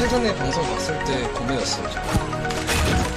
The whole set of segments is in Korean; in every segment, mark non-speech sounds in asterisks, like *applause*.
최근에 방송 봤을 때 고민했어요.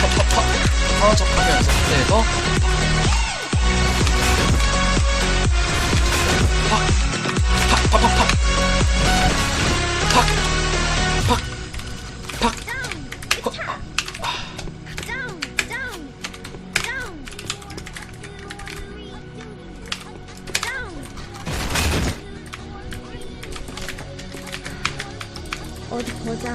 파파파 파어 잠깐만 잠깐만 파파파 파파파파파파 짱+ 짱짱짱 어디 보자.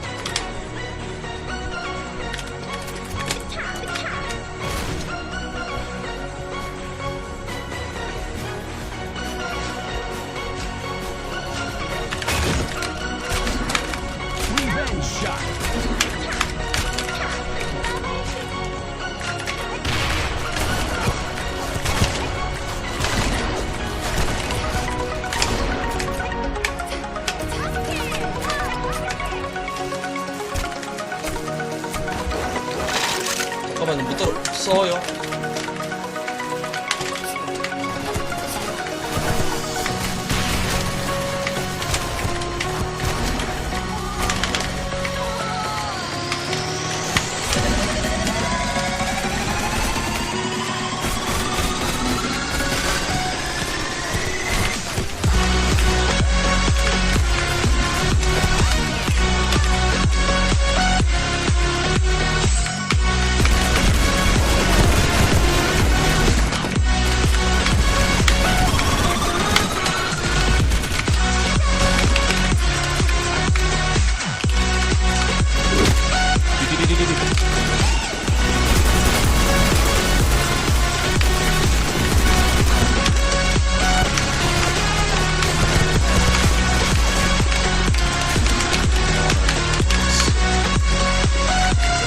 잠깐만요. 못 들어 써요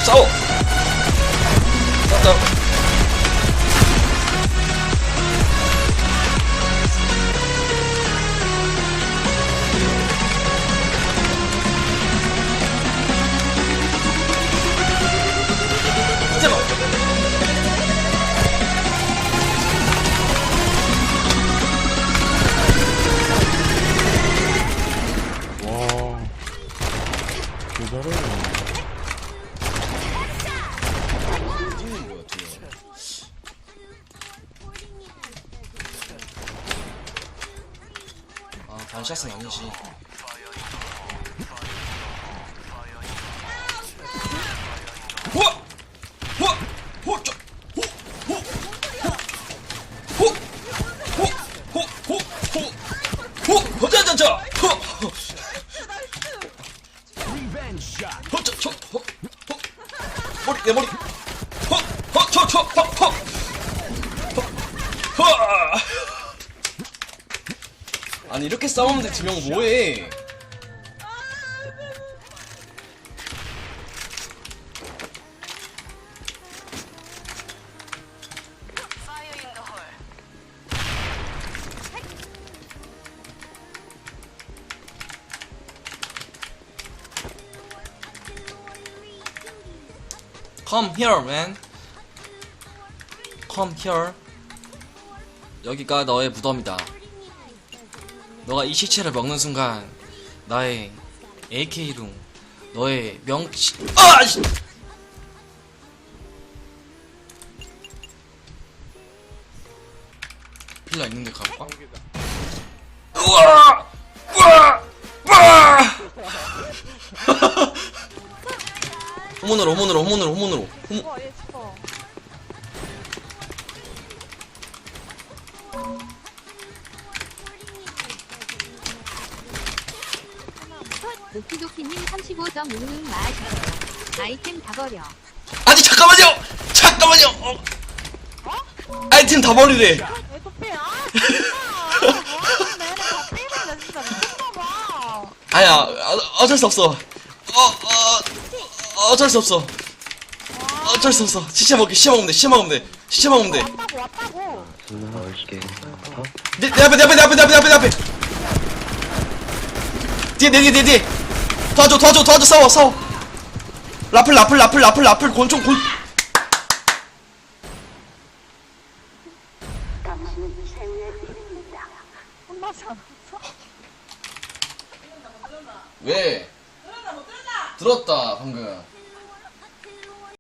¡Chao! 반샷은 아니지 우와! 우와! 호! 저! 호! 호! 호! 호! 호! 호! 호! 호! 호 자자자! 호! 호! 호! 저! 저! 호! 호! 머리 내 머리 호! 호! 저! 저! 호! 호! 호! 호! 아니 이렇게 싸우는데 두명 뭐해 Come here, man. Come here. 여기가 너의 무덤이다. 너가 이 시체를 먹는 순간 나의 AK룸 너의 명치 아! 씨! 필라 있는데 가볼까? 우와! 우와! 우와! *laughs* 호문으로 호문으로 호문 죽어 얘 도키도키님 35점 응응 마시세요. 아이템 다 버려. 아니 잠깐만요! 잠깐만요! 어. 아이템 다 버리래 얘도 삐 아! 진짜 뭐하는데 얘네. 다 삐네 진짜 미쳤나봐 아야 어, 어쩔 수 없어. 어, 어, 어쩔 수 없어. 어쩔 수 없어. 시체 먹기 시체 먹으면 돼 시체 먹으면 돼. 시체 먹으면 돼. 왔다고 왔다고. 내, 내 앞에 내 앞에 내 앞에 내 앞에 내 앞에 내 앞에. 뒤에 내 뒤에 내 뒤에 도와줘 도와줘 도와줘 싸워 싸워 라플 라플 라플 라플 라플 권총 권? 왜? 들었다 방금